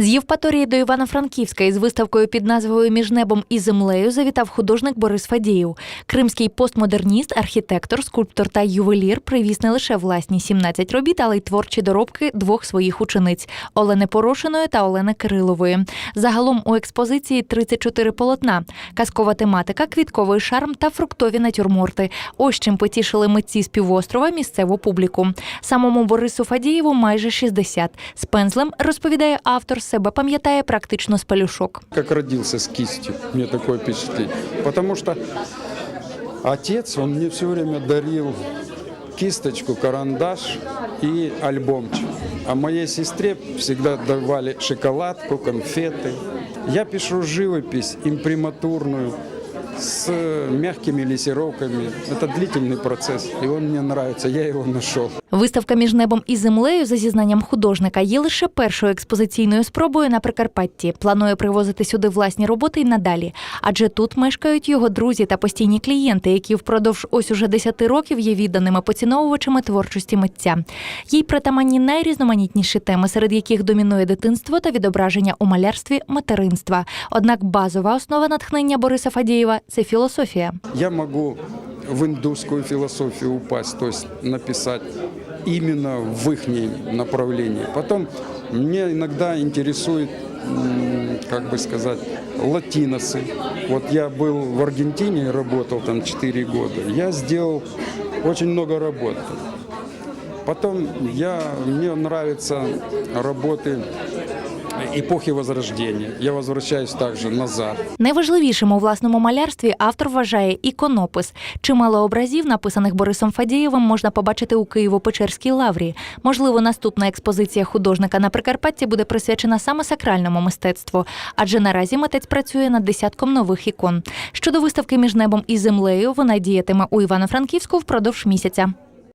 З Євпаторії до Івано-Франківська із виставкою під назвою Між небом і землею завітав художник Борис Фадієв. Кримський постмодерніст, архітектор, скульптор та ювелір привіз не лише власні 17 робіт, але й творчі доробки двох своїх учениць Олени Порошиної та Олени Кирилової. Загалом у експозиції 34 полотна, казкова тематика, квітковий шарм та фруктові натюрморти. Ось чим потішили митці з півострова місцеву публіку. Самому Борису Фадієву майже 60. З пензлем розповідає автор, себе пам'ятає практично з пелюшок. как родился с кистью, мне такое впечатление. Потому что отец, он мне все время дарил кисточку, карандаш и альбомчик. А моей сестре всегда давали шоколадку, конфеты. Я пишу живопись имприматурную с мягкими лессировками. Это длительный процесс, и он мне нравится, я его нашел. Виставка між небом і землею, за зізнанням художника, є лише першою експозиційною спробою на Прикарпатті. Планує привозити сюди власні роботи й надалі. Адже тут мешкають його друзі та постійні клієнти, які впродовж ось уже 10 років є відданими поціновувачами творчості митця. Їй притаманні найрізноманітніші теми, серед яких домінує дитинство та відображення у малярстві материнства. Однак базова основа натхнення Бориса Фадієва це філософія. Я могу в индусскую философию упасть, то есть написать именно в их направлении. Потом мне иногда интересует, м, как бы сказать, латиносы. Вот я был в Аргентине и работал там 4 года. Я сделал очень много работ. Потом я, мне нравятся работы эпохи Возрождения. Я возвращаюсь также назад. Найважливішим у власному малярстві автор вважає іконопис. Чимало образів, написаних Борисом Фадієвим, можна побачити у Києво-Печерській лаврі. Можливо, наступна експозиція художника на Прикарпатті буде присвячена саме сакральному мистецтву, адже наразі митець працює над десятком нових ікон. Щодо виставки між небом і землею, вона діятиме у Івано-Франківську впродовж місяця.